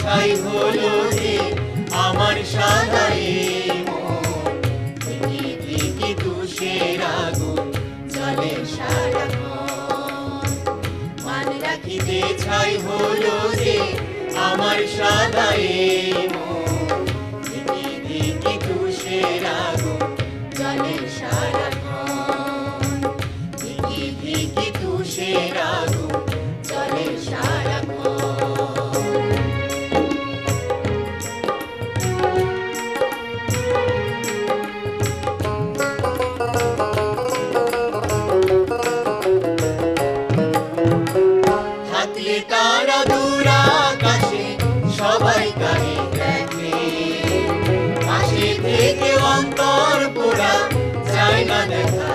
ছাই হলো রে, আমার সাদা এই থেকে থেকে তুষের আগুন, জলে সারাক্ষণ মান রাখিতে ছাই হলো রে আমার সাদা এই থেকে থেকে তুষের থেকে থেকে তুষের আগুন সবাই গায়ে দেখে। পাশে থেকে অন্তর পোড়া যায় না দেখা।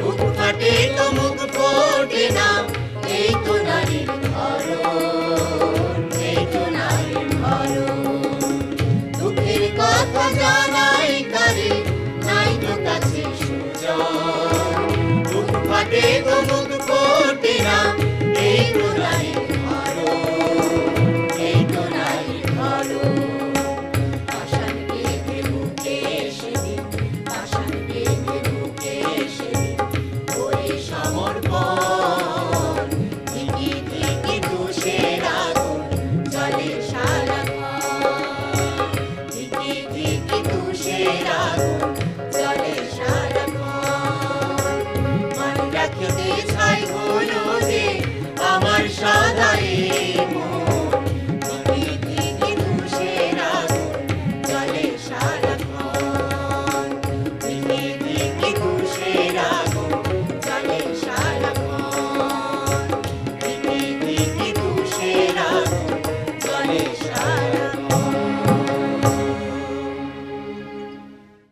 মুখ ফাটে তো মুখ ফোটে না, এই তো নারীর ধরন, এই তো নারীর ধরন। দুঃখের কথা জানাই কারে, নাই তো কাছে সুজন। মুখ ফাটে তো থাকিতে চাই গুরুজি আমার সদাই মন।